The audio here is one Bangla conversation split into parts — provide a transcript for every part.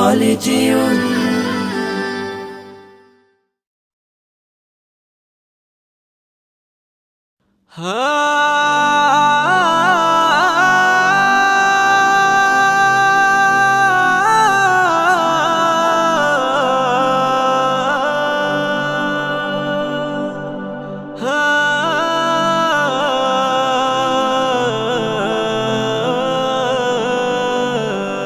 خالدون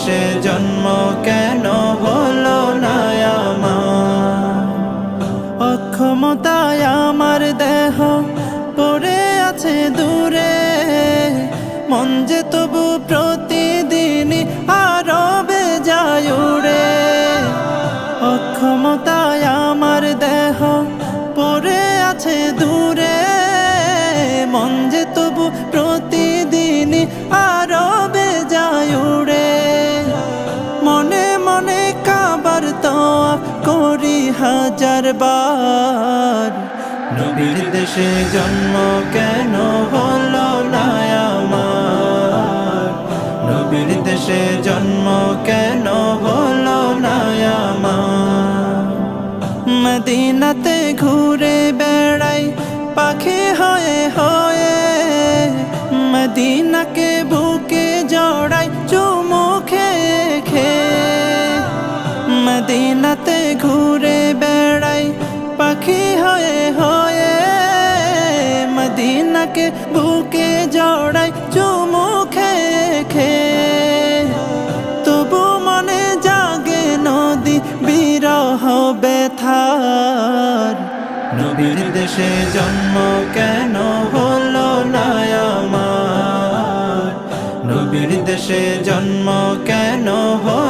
দেশে জন্ম কেন হলো না অক্ষমতায় আমার দেহ পড়ে আছে দূরে। মন যে তবু প্রতিদিন হাজার বার। নবীর দেশে জন্ম কেন হলো না আমার? নবীর দেশে জন্ম কেন হলো না আমার? মদিনাতে ঘুরে বেড়াই, পাখি হয়ে হয়ে মদিনাতে ঘুরে বেড়াই, পাখি হয়ে হয়ে মদিনাকে বুকে জড়াই, চুমু খেয়ে খেয়ে। তবু মনে জাগে নদী, বিরহ বেথার নবীর দেশে জন্ম কেন হলো না আমার? নবীর দেশে জন্ম কেন হলো